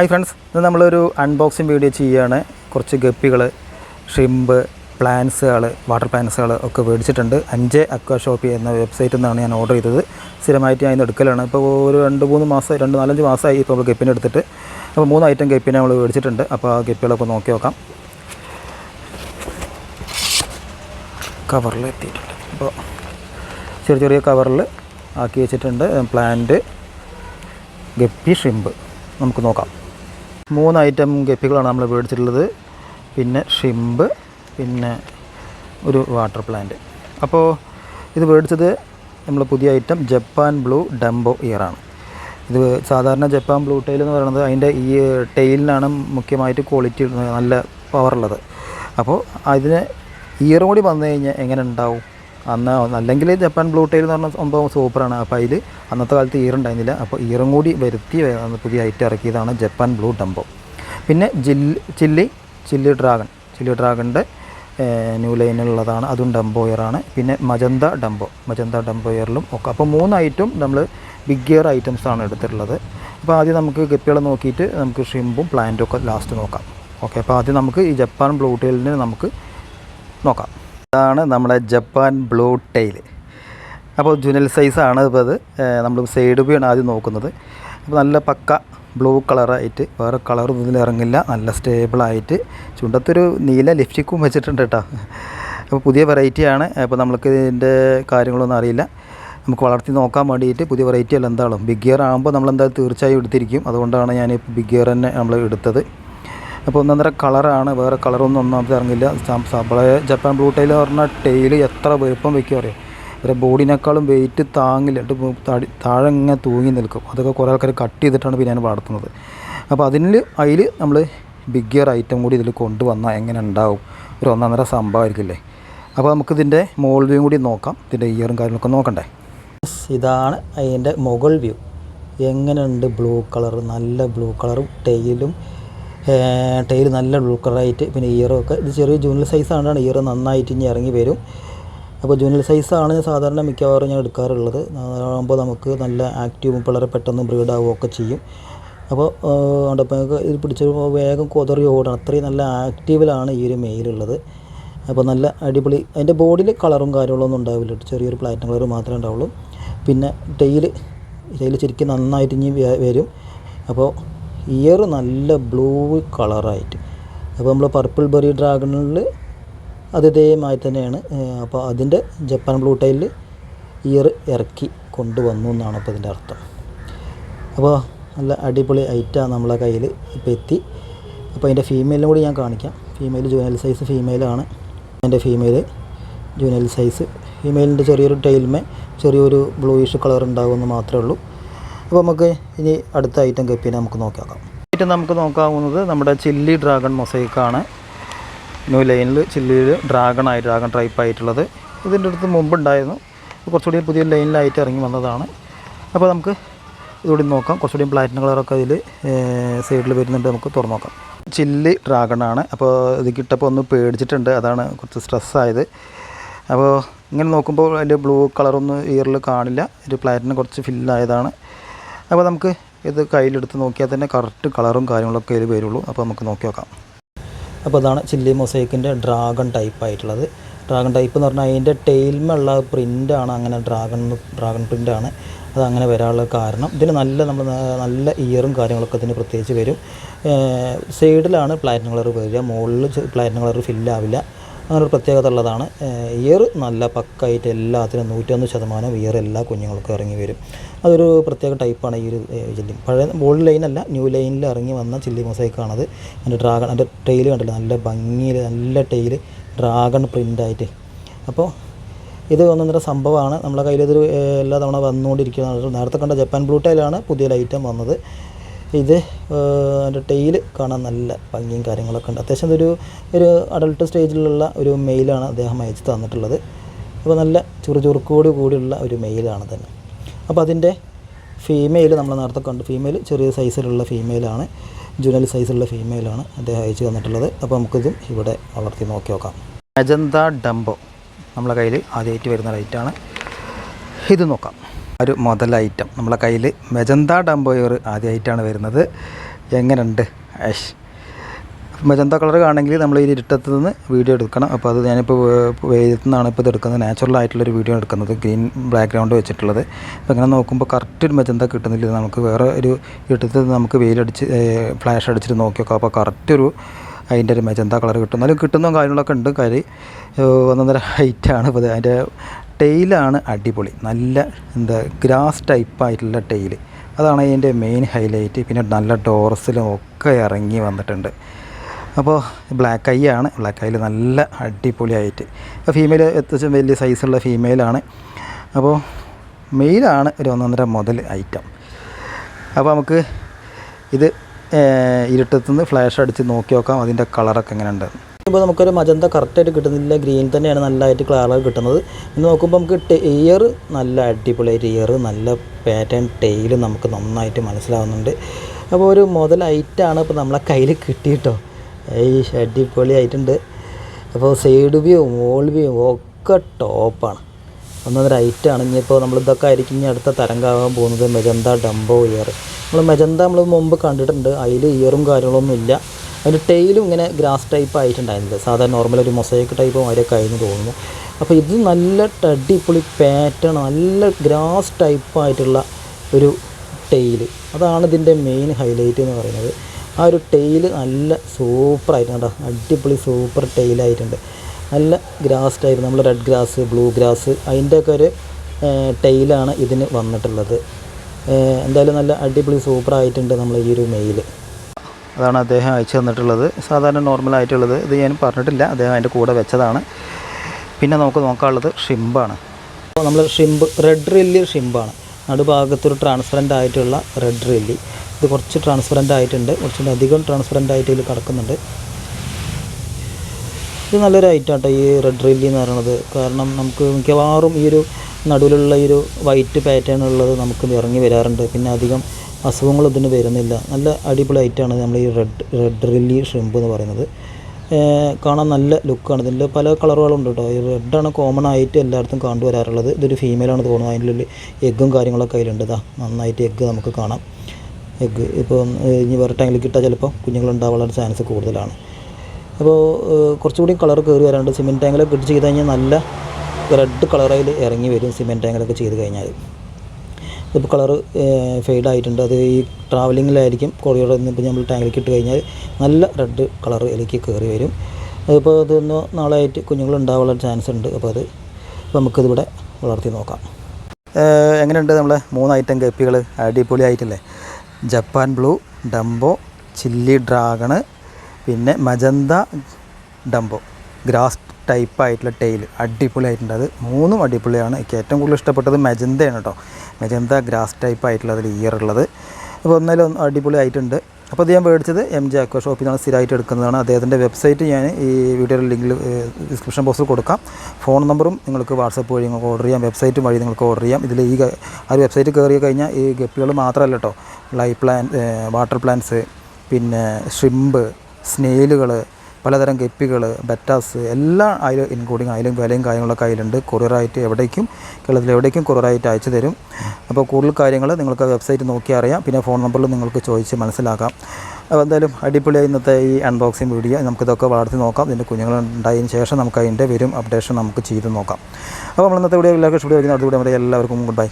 Hi friends ഇത് നമ്മളൊരു unboxing video ചെയ്യുകയാണ് കുറച്ച് ഗപ്പികൾ ഷിംബ് പ്ലാൻസുകൾ വാട്ടർ പ്ലാൻസുകൾ ഒക്കെ മേടിച്ചിട്ടുണ്ട്. അഞ്ച് അക്വ ഷോപ്പി എന്ന വെബ്സൈറ്റിൽ നിന്നാണ് ഞാൻ ഓർഡർ ചെയ്തത്. സ്ഥിരമായിട്ട് ഞാൻ ഇന്ന് എടുക്കലാണ്. ഇപ്പോൾ ഒരു രണ്ട് മൂന്ന് മാസം രണ്ട് നാലഞ്ച് മാസമായി ഇപ്പോൾ നമ്മൾ ഗപ്പിനെ എടുത്തിട്ട്. അപ്പോൾ മൂന്ന് ഐറ്റം ഗപ്പിനെ നമ്മൾ മേടിച്ചിട്ടുണ്ട്. അപ്പോൾ ആ ഗപ്പികളൊക്കെ നോക്കി നോക്കാം. കവറിൽ എത്തിയിട്ടുണ്ട്. അപ്പോൾ ചെറിയ ചെറിയ കവറിൽ ആക്കി വെച്ചിട്ടുണ്ട്. പ്ലാന്റ് ഗപ്പി ഷിംബ് നമുക്ക് നോക്കാം. മൂന്ന് ഐറ്റം ഗപ്പികളാണ് നമ്മൾ മേടിച്ചിട്ടുള്ളത് പിന്നെ ഷിമ്പ് പിന്നെ ഒരു വാട്ടർ പ്ലാന്റ് അപ്പോൾ ഇത് മേടിച്ചത് നമ്മൾ പുതിയ ഐറ്റം ജപ്പാൻ ബ്ലൂ ഡംബോ ഇയറാണ് ഇത് സാധാരണ ജപ്പാൻ ബ്ലൂ ടൈൽ എന്ന് പറയുന്നത് അതിന്റെ ഈ ടെയിലിനാണ് മുഖ്യമായിട്ട് ക്വാളിറ്റി നല്ല പവറുള്ളത് അപ്പോൾ അതിന് ഇയറും കൂടി വന്നു കഴിഞ്ഞാൽ എങ്ങനെ ഉണ്ടാവും? അന്ന് അല്ലെങ്കിൽ ജപ്പാൻ ബ്ലൂ ടൈൽ എന്ന് പറഞ്ഞ സംഭവം സൂപ്പറാണ്. അപ്പോൾ അതിൽ അന്നത്തെ കാലത്ത് ഈർ ഉണ്ടായിരുന്നില്ല. അപ്പോൾ ഈറും കൂടി വരുത്തി പുതിയ ഐറ്റം ഇറക്കിയതാണ് ജപ്പാൻ ബ്ലൂ ഡംബോ. പിന്നെ ജില്ലി ചില്ലി ചില്ലി ഡ്രാഗൺ. ചില്ലി ഡ്രാഗണിന്റെ ന്യൂ ലൈനിലുള്ളതാണ്. അതും ഡംബോയറാണ് പിന്നെ മജന്ത ഡംബോ. മജന്ത ഡംബോയറിലും ഒക്കെ. അപ്പോൾ മൂന്ന് ഐറ്റം നമ്മൾ ബിഗ് ഗിയർ ഐറ്റംസാണ് എടുത്തിട്ടുള്ളത്. അപ്പോൾ ആദ്യം നമുക്ക് ഗപ്പികളെ നോക്കിയിട്ട് നമുക്ക് ഷിമ്പും പ്ലാന്റും ഒക്കെ ലാസ്റ്റ് നോക്കാം. ഓക്കെ. അപ്പോൾ ആദ്യം നമുക്ക് ഈ ജപ്പാൻ ബ്ലൂ ടൈലിന് നമുക്ക് നോക്കാം. ഇതാണ് നമ്മുടെ ജപ്പാൻ ബ്ലൂ ടൈൽ അപ്പോൾ ജുനൽ സൈസാണ് ഇപ്പോൾ അത്. നമ്മൾ സൈഡ് വ്യൂ ആണ് ആദ്യം നോക്കുന്നത്. അപ്പോൾ നല്ല പക്ക ബ്ലൂ കളറായിട്ട് വേറെ കളറും ഇതിൽ ഇറങ്ങില്ല. നല്ല സ്റ്റേബിളായിട്ട് ചുണ്ടത്തൊരു നീല ലിപ്സ്റ്റിക്കും വെച്ചിട്ടുണ്ട് കേട്ടോ. അപ്പോൾ പുതിയ വെറൈറ്റിയാണ് അപ്പോൾ നമുക്ക് ഇതിന്റെ കാര്യങ്ങളൊന്നും അറിയില്ല. നമുക്ക് വളർത്തി നോക്കാൻ വേണ്ടിയിട്ട് പുതിയ വെറൈറ്റി അല്ല എന്താണോ. ബിഗ് ഗിയർ ആകുമ്പോൾ നമ്മളെന്തായാലും തീർച്ചയായും എടുത്തിരിക്കും. അതുകൊണ്ടാണ് ഞാൻ ബിഗ് ഗിയർ തന്നെ നമ്മൾ എടുത്തത്. അപ്പോൾ ഒന്നൊന്നര കളറാണ് വേറെ കളറൊന്നും ഒന്നാമത് ഇറങ്ങില്ല. നമ്മളെ ജപ്പാൻ ബ്ലൂ ടൈൽ എന്ന് പറഞ്ഞാൽ ടെയിൽ എത്ര വലുപ്പം വയ്ക്കുക അറിയാം? ഇവരെ ബോഡിനേക്കാളും വെയിറ്റ് താങ്ങില്ല. താടി താഴെ ഇങ്ങനെ തൂങ്ങി നിൽക്കും. അതൊക്കെ കുറേ ആൾക്കാർ കട്ട് ചെയ്തിട്ടാണ് ഞാൻ വളർത്തുന്നത്. അപ്പോൾ അതിൽ അതിൽ നമ്മൾ ബിഗ് ഗിയർ ഐറ്റം കൂടി ഇതിൽ കൊണ്ടുവന്നാൽ എങ്ങനെ ഉണ്ടാവും? ഒരു ഒന്നൊന്നര സംഭവമായിരിക്കില്ലേ അപ്പോൾ നമുക്കിതിന്റെ മോൾ വ്യൂ കൂടി നോക്കാം. ഇതിന്റെ ഇയറും കാര്യങ്ങളൊക്കെ നോക്കണ്ടേ? ഇതാണ് അതിന്റെ മുകൾ വ്യൂ എങ്ങനെയുണ്ട് ബ്ലൂ കളർ നല്ല ബ്ലൂ കളറും ടെയിലും ടൈൽ നല്ല ഡുൾക്കറായിട്ട് പിന്നെ ഇയറും ഒക്കെ. ഇത് ചെറിയ ജൂനിയർ സൈസാണ് ഇയർ നന്നായിട്ട് ഇനി ഇറങ്ങി വരും. അപ്പോൾ ജൂനിയർ സൈസാണ് സാധാരണ മിക്കവാറും ഞാൻ എടുക്കാറുള്ളത്. ആകുമ്പോൾ നമുക്ക് നല്ല ആക്റ്റീവും വളരെ പെട്ടെന്ന് ബ്രീഡ് ആവുകയൊക്കെ ചെയ്യും. അപ്പോൾ കണ്ടപ്പോൾ ഇത് പിടിച്ച് വേഗം കൊതറി ഓടണം. അത്രയും നല്ല ആക്റ്റീവിലാണ് ഈ ഒരു മെയിലുള്ളത് അപ്പോൾ നല്ല അടിപൊളി. അതിന്റെ ബോഡിയിൽ കളറും കാര്യങ്ങളൊന്നും ഉണ്ടാവില്ല ചെറിയൊരു പ്ലാറ്റിനം കളർ മാത്രമേ ഉണ്ടാവുള്ളൂ. പിന്നെ ടെയിൽ ടെയിൽ ശരിക്കും നന്നായിട്ട് ഇനി വരും. അപ്പോൾ ഇയർ നല്ല ബ്ലൂ കളറായിട്ട് അപ്പോൾ നമ്മൾ പർപ്പിൾ ബെറി ഡ്രാഗണിൽ അത് തന്നെയാണ്. അപ്പോൾ അതിന്റെ ജപ്പാൻ ബ്ലൂ ടൈലിൽ ഇയർ ഇറക്കി കൊണ്ടുവന്നു എന്നാണ് അപ്പോൾ ഇതിന്റെ അർത്ഥം. അപ്പോൾ നല്ല അടിപൊളി ഐറ്റാണ് നമ്മളെ കയ്യിൽ ഇപ്പോൾ എത്തി. അപ്പോൾ അതിന്റെ ഫീമെയിലും കൂടി ഞാൻ കാണിക്കാം. ഫീമെയിൽ ജൂനൽ സൈസ് ഫീമെയിലാണ് എന്റെ ഫീമെയിൽ ജൂനൽ സൈസ് ഫീമെയിലിന്റെ ചെറിയൊരു ടൈൽമേ ചെറിയൊരു ബ്ലൂയിഷ് കളർ ഉണ്ടാകുമെന്ന് മാത്രമേ ഉള്ളൂ. അപ്പോൾ നമുക്ക് ഇനി അടുത്ത ഐറ്റം കപ്പിനെ നമുക്ക് നോക്കാം ഐറ്റം നമുക്ക് നോക്കാവുന്നത് നമ്മുടെ ചില്ലി ഡ്രാഗൺ മൊസൈക്കാണ് ന്യൂ ലൈനിൽ ചില്ലിയിൽ ഡ്രാഗൺ ആയി ഡ്രാഗൺ ടൈപ്പ് ആയിട്ടുള്ളത്. ഇതിന്റെ അടുത്ത് മുമ്പ് ഉണ്ടായിരുന്നു കുറച്ചുകൂടി പുതിയ ലൈനിലായിട്ട് ഇറങ്ങി വന്നതാണ്. അപ്പോൾ നമുക്ക് ഇതുകൂടി നോക്കാം. കുറച്ചുകൂടി പ്ലാറ്റിനം കളറൊക്കെ അതിൽ സൈഡിൽ വരുന്നുണ്ട്. നമുക്ക് തുറന്നു നോക്കാം. ചില്ലി ഡ്രാഗണാണ് അപ്പോൾ ഇത് കിട്ടപ്പോൾ ഒന്ന് പേടിച്ചിട്ടുണ്ട്. അതാണ് കുറച്ച് സ്ട്രെസ്സായത് അപ്പോൾ ഇങ്ങനെ നോക്കുമ്പോൾ അതിന്റെ ബ്ലൂ കളറൊന്നും ഇയറിൽ കാണില്ല. ഒരു പ്ലാറ്റിനം കുറച്ച് ഫില്ലായതാണ് അപ്പോൾ നമുക്ക് ഇത് കയ്യിലെടുത്ത് നോക്കിയാൽ തന്നെ കറക്റ്റ് കളറും കാര്യങ്ങളൊക്കെ ഇതിൽ വരുള്ളൂ. അപ്പോൾ നമുക്ക് നോക്കി നോക്കാം. അപ്പോൾ അതാണ് ചില്ലി മൊസൈക്കിന്റെ ഡ്രാഗൺ ടൈപ്പ് ആയിട്ടുള്ളത്. ഡ്രാഗൺ ടൈപ്പ് എന്ന് പറഞ്ഞാൽ അതിന്റെ ടെയിൽമുള്ള പ്രിന്റാണ് അങ്ങനെ ഡ്രാഗൺ ഡ്രാഗൺ പ്രിന്റാണ് അത് അങ്ങനെ വരാനുള്ള കാരണം. ഇതിന് നല്ല നമ്മൾ നല്ല ഇയറും കാര്യങ്ങളൊക്കെ ഇതിന് പ്രത്യേകിച്ച് വരും. സൈഡിലാണ് പ്ലാറ്റിൻ കളർ വരിക. മുകളിൽ പ്ലാറ്റിൻ കളർ ഫില്ലാവില്ല അങ്ങനെ ഒരു പ്രത്യേകത ഉള്ളതാണ്. ഇയർ നല്ല പക്കായിട്ട് എല്ലാത്തിനും നൂറ്റൊന്ന് ശതമാനം ഇയർ എല്ലാ കുഞ്ഞുങ്ങൾക്കും ഇറങ്ങി വരും. അതൊരു പ്രത്യേക ടൈപ്പാണ് ഈ ഒരു ചില്ലി. പഴയ ഓൾഡ് ലൈനല്ല ന്യൂ ലൈനിൽ ഇറങ്ങി വന്ന ചില്ലി മൊസൈക്കാണത് എന്റെ ഡ്രാഗൺ എന്റെ ടെയിൽ കണ്ടില്ല? നല്ല ഭംഗിയിൽ നല്ല ടെയിൽ ഡ്രാഗൺ പ്രിന്റായിട്ട്. അപ്പോൾ ഇത് ഒന്നൊന്നര സംഭവമാണ്. നമ്മളെ കയ്യിൽ ഇതൊരു എല്ലാ തവണ വന്നുകൊണ്ടിരിക്കുന്നത് നേരത്തെ കണ്ട ജപ്പാൻ ബ്ലൂ ടൈലാണ് പുതിയ ഐറ്റം വന്നത്. ഇത് അതിന്റെ ടെയിൽ കാണാൻ നല്ല ഭംഗിയും കാര്യങ്ങളൊക്കെ ഉണ്ട്. അത്യാവശ്യം ഇതൊരു ഒരു അഡൾട്ട് സ്റ്റേജിലുള്ള ഒരു മെയിലാണ് അദ്ദേഹം അയച്ചു തന്നിട്ടുള്ളത്. അപ്പോൾ നല്ല ചുറുചുറുക്കോട് കൂടിയുള്ള ഒരു മെയിലാണ് തന്നെ. അപ്പോൾ അതിന്റെ ഫീമെയിൽ നമ്മൾ നേരത്തെ കണ്ടു. ഫീമെയിൽ ചെറിയ സൈസിലുള്ള ഫീമെയിലാണ് ജുനൽ സൈസിലുള്ള ഫീമെയിലാണ് അദ്ദേഹം അയച്ചു തന്നിട്ടുള്ളത്. അപ്പോൾ നമുക്കിതും ഇവിടെ വളർത്തി നോക്കി നോക്കാം. അജന്ത ഡംബോ നമ്മളെ കയ്യിൽ ആദ്യമായിട്ട് വരുന്ന ലൈറ്റാണ് ഇത് നോക്കാം. ഒരു മുതൽ ഐറ്റം നമ്മളെ കയ്യിൽ മെജന്ത ഡംബോയർ ആദ്യമായിട്ടാണ് വരുന്നത്. എങ്ങനെയുണ്ട്? അഷ് മജന്ത കളർ കാണണമെങ്കിൽ നമ്മൾ ഈ ഇരുട്ടത്ത് നിന്ന് വീഡിയോ എടുക്കണം. അപ്പോൾ അത് ഞാനിപ്പോൾ വെയിലത്തു നിന്നാണ് ഇപ്പോൾ ഇത് എടുക്കുന്നത്. നാച്ചുറൽ ആയിട്ടുള്ളൊരു വീഡിയോ എടുക്കുന്നത്. ഗ്രീൻ ബാക്ക്ഗ്രൗണ്ട് വെച്ചിട്ടുള്ളത്. അപ്പോൾ ഇങ്ങനെ നോക്കുമ്പോൾ കറക്റ്റ് ഒരു മജന്ത കിട്ടുന്നില്ല. നമുക്ക് വേറെ ഒരു ഇരുട്ടത്ത് നമുക്ക് വെയിലടിച്ച് ഫ്ലാഷ് അടിച്ചിട്ട് നോക്കി നോക്കാം. അപ്പോൾ കറക്റ്റ് ഒരു അതിന്റെ ഒരു മജന്ത കളർ കിട്ടും. എന്നാലും കിട്ടുന്ന കാര്യങ്ങളൊക്കെ ഉണ്ട്. കാര്യം ഒന്നൊന്നര ഹൈറ്റാണ് ഇപ്പോൾ അതിന്റെ ടെയിലാണ് അടിപൊളി. നല്ല എന്താ ഗ്രാസ് ടൈപ്പായിട്ടുള്ള ടെയിൽ അതാണ് അതിന്റെ മെയിൻ ഹൈലൈറ്റ് പിന്നെ നല്ല ഡോർസിലും ഒക്കെ ഇറങ്ങി വന്നിട്ടുണ്ട്. അപ്പോൾ ബ്ലാക്ക് ഐ ആണ്. ബ്ലാക്ക് ഐയിൽ നല്ല അടിപൊളിയായിട്ട്. അപ്പോൾ ഫീമെയിൽ അത്യാവശ്യം വലിയ സൈസുള്ള ഫീമെയിലാണ് അപ്പോൾ മെയിലാണ് ഒരു ഒന്നൊന്നര മുതൽ ഐറ്റം അപ്പോൾ നമുക്ക് ഇത് ഇരുട്ടത്തുനിന്ന് ഫ്ലാഷ് അടിച്ച് നോക്കി നോക്കാം. അതിന്റെ കളറൊക്കെ എങ്ങനെയുണ്ട്. ഇപ്പോൾ നമുക്കൊരു മജന്ത കറക്റ്റായിട്ട് കിട്ടുന്നില്ല. ഗ്രീൻ തന്നെയാണ് നല്ലതായിട്ട് കളർ കിട്ടുന്നത്. ഇന്ന് നോക്കുമ്പോൾ നമുക്ക് ഇയർ നല്ല അടിപൊളിയായിട്ട് ഇയർ നല്ല പാറ്റേൺ ടെയിൽ നമുക്ക് നന്നായിട്ട് മനസ്സിലാവുന്നുണ്ട്. അപ്പോൾ ഒരു മുതൽ ഐറ്റാണ് ഇപ്പോൾ നമ്മളെ കയ്യിൽ കിട്ടിയിട്ടോ. ഈ അടിപൊളിയായിട്ടുണ്ട് അപ്പോൾ സൈഡ് വ്യൂ മോൾ വ്യൂ ഒക്കെ ടോപ്പാണ് ഒന്നൊന്നര ഐറ്റാണ് ഇനിയിപ്പോൾ നമ്മൾ ഇതൊക്കെ ആയിരിക്കും ഇനി അടുത്ത തരംഗമാകാൻ പോകുന്നത് മെജന്ത ഡംബോ ഇയർ നമ്മൾ മെജന്ത നമ്മൾ മുമ്പ് കണ്ടിട്ടുണ്ട്. അതിൽ ഇയറും കാര്യങ്ങളൊന്നും ഇല്ല. അതിന്റെ ടെയിലും ഇങ്ങനെ ഗ്രാസ് ടൈപ്പ് ആയിട്ടുണ്ടായിരുന്നില്ല. സാധാരണ നോർമൽ ഒരു മൊസൈക്ക് ടൈപ്പ് അവരൊക്കെ ആയിരുന്നു തോന്നുന്നു. അപ്പോൾ ഇത് നല്ല അടിപൊളി പാറ്റേൺ നല്ല ഗ്രാസ് ടൈപ്പ് ആയിട്ടുള്ള ഒരു ടെയിൽ അതാണ് ഇതിന്റെ മെയിൻ ഹൈലൈറ്റ് എന്ന് പറയുന്നത്. ആ ഒരു ടെയിൽ നല്ല സൂപ്പറായിട്ടുണ്ട് കേട്ടോ. അടിപൊളി സൂപ്പർ ടെയിലായിട്ടുണ്ട് നല്ല ഗ്രാസ് ടൈപ്പ് നമ്മൾ റെഡ് ഗ്രാസ് ബ്ലൂ ഗ്രാസ് അതിന്റെയൊക്കെ ഒരു ടെയിലാണ് ഇതിന് വന്നിട്ടുള്ളത്. എന്തായാലും നല്ല അടിപൊളി സൂപ്പർ ആയിട്ടുണ്ട് നമ്മൾ ഈ ഒരു മെയിൽ അതാണ് അദ്ദേഹം അയച്ചു തന്നിട്ടുള്ളത്. സാധാരണ നോർമലായിട്ടുള്ളത് ഇത് ഞാൻ പറഞ്ഞിട്ടില്ല. അദ്ദേഹം അതിന്റെ കൂടെ വെച്ചതാണ്. പിന്നെ നമുക്ക് നോക്കാനുള്ളത് ഷിമ്പാണ് അപ്പോൾ നമ്മൾ ഷിമ്പ് റെഡ് റില്ലി ഷിമ്പാണ് നടുഭാഗത്തൊരു ട്രാൻസ്പെറന്റ് ആയിട്ടുള്ള റെഡ് റില്ലി ഇത് കുറച്ച് ട്രാൻസ്പെറന്റ് ആയിട്ടുണ്ട്. കുറച്ചുകൂടി അധികം ട്രാൻസ്പെറന്റ് ആയിട്ട് ഇതിൽ കിടക്കുന്നുണ്ട്. ഇത് നല്ലൊരു ഐറ്റം കേട്ടോ ഈ റെഡ് റില്ലി എന്ന് പറയുന്നത് കാരണം നമുക്ക് മിക്കവാറും ഈ ഒരു നടുവിലുള്ള ഈ ഒരു വൈറ്റ് പാറ്റേൺ ഉള്ളത് നമുക്ക് ഇറങ്ങി വരാറുണ്ട്. പിന്നെ അധികം അസുഖങ്ങൾ ഇതിന് വരുന്നില്ല. നല്ല അടിപൊളി ഐറ്റമാണ് നമ്മൾ ഈ റെഡ് റെഡ് റില്ലി ഷ്രിമ്പ് എന്ന് പറയുന്നത്. കാണാൻ നല്ല ലുക്കാണ് ഇതിന്റെ പല കളറുകളുണ്ട് കേട്ടോ ഈ റെഡാണ് കോമൺ ആയിട്ട് എല്ലായിടത്തും കണ്ടുവരാറുള്ളത് ഇതൊരു ഫീമെയിലാണ് തോന്നുന്നത് അതിന്റെ ഉള്ളിൽ എഗ്ഗും കാര്യങ്ങളൊക്കെ അതിലുണ്ട്. ഇതാ നന്നായിട്ട് എഗ്ഗ് നമുക്ക് കാണാം. എഗ്ഗ്. ഇപ്പോൾ ഇനി വേറെ ടൈമിൽ ഇട്ടാൽ ചിലപ്പോൾ കുഞ്ഞുങ്ങളുണ്ടാവാനുള്ള ചാൻസ് കൂടുതലാണ്. അപ്പോൾ കുറച്ചുകൂടി കളർ കയറി വരാണ്ട് സിമെന്റ് ടാങ്കിലൊക്കെ ഇട്ട് ചെയ്ത് കഴിഞ്ഞാൽ നല്ല റെഡ് കളറായി ഇറങ്ങി വരും സിമെന്റ് ടാങ്കിലൊക്കെ ചെയ്ത് കഴിഞ്ഞാൽ ഇപ്പോൾ കളർ ഫെയ്ഡ് ആയിട്ടുണ്ട്. അത് ഈ ട്രാവലിങ്ങിലായിരിക്കും കൊറിയർ ഇപ്പോൾ നമ്മൾ ടാങ്കിലേക്ക് ഇട്ട് കഴിഞ്ഞാൽ നല്ല റെഡ് കളർ ഇതിലേക്ക് കയറി വരും. അതിപ്പോൾ ഇതൊന്ന് നാളെ ആയിട്ട് കുഞ്ഞുങ്ങൾ ഉണ്ടാവാനുള്ള ചാൻസ് ഉണ്ട്. അപ്പോൾ അത് നമുക്കിതിവിടെ വളർത്തി നോക്കാം. എങ്ങനെയുണ്ട് നമ്മളെ മൂന്ന് ഐറ്റം ഗപ്പികൾ അടിപൊളിയായിട്ടില്ലേ? Japan blue dumbo chilli dragon പിന്നെ മജന്ത ഡംബോ. ഗ്രാസ് ടൈപ്പ് ആയിട്ടുള്ള ടെയിൽ അടിപൊളിയായിട്ടുണ്ട്. അത് മൂന്നും അടിപൊളിയാണ്. എനിക്ക് ഏറ്റവും കൂടുതൽ ഇഷ്ടപ്പെട്ടത് മജന്തയാണ് കേട്ടോ. മജന്ത ഗ്രാസ് ടൈപ്പ് ആയിട്ടുള്ള അതിൽ ഇയർ ഉള്ളത്. അപ്പോൾ ഒന്നാലും അടിപൊളി ആയിട്ടുണ്ട് അപ്പോൾ ഇത് ഞാൻ മേടിച്ചത് എം ജെ അക്വ ഷോപ്പിൽ നിന്നാണ് സ്ഥിരമായിട്ട് എടുക്കുന്നതാണ്. അദ്ദേഹത്തിന്റെ വെബ്സൈറ്റ് ഞാൻ ഈ വീഡിയോയുടെ ലിങ്കിൽ ഡിസ്ക്രിപ്ഷൻ ബോക്സിൽ കൊടുക്കാം. ഫോൺ നമ്പറും നിങ്ങൾക്ക് വാട്സപ്പ് വഴി നിങ്ങൾക്ക് ഓർഡർ ചെയ്യാം. വെബ്സൈറ്റ് വഴി നിങ്ങൾക്ക് ഓർഡർ ചെയ്യാം. ഇതിൽ ഈ ആ വെബ്സൈറ്റ് കയറി കഴിഞ്ഞാൽ ഈ ഗപ്പികൾ മാത്രമല്ല കേട്ടോ. ലൈഫ് പ്ലാൻ വാട്ടർ പ്ലാൻസ് പിന്നെ ഷ്രിമ്പ് സ്നേലുകൾ പലതരം കെപ്പികൾ ബറ്റാസ് എല്ലാം അതിൽ ഇൻക്ലൂഡിങ് അതിലും വിലയും കാര്യങ്ങളൊക്കെ അതിലുണ്ട്. കൊറിയറായിട്ട് എവിടേക്കും കേരളത്തിൽ എവിടേക്കും കൊറിയറായിട്ട് അയച്ചു തരും. അപ്പോൾ കൂടുതൽ കാര്യങ്ങൾ നിങ്ങൾക്ക് വെബ്സൈറ്റ് നോക്കി അറിയാം. പിന്നെ ഫോൺ നമ്പറിൽ നിങ്ങൾക്ക് ചോദിച്ച് മനസ്സിലാക്കാം. അപ്പോൾ എന്തായാലും അടിപൊളിയായി ഇന്നത്തെ ഈ അൺബോക്സിങ് വീഡിയോ നമുക്കിതൊക്കെ വളർത്തി നോക്കാം. ഇതിന്റെ കുഞ്ഞുങ്ങൾ ഉണ്ടായതിന് ശേഷം നമുക്ക് അതിന്റെ വരും അപ്ഡേഷൻ നമുക്ക് ചെയ്ത് നോക്കാം. അപ്പോൾ നമ്മൾ ഇന്നത്തെ വീഡിയോ എല്ലാവർക്കും ഇഷ്ടപ്പെടുന്ന അടുത്ത വീഡിയോ എല്ലാവർക്കും ഗുഡ് ബൈ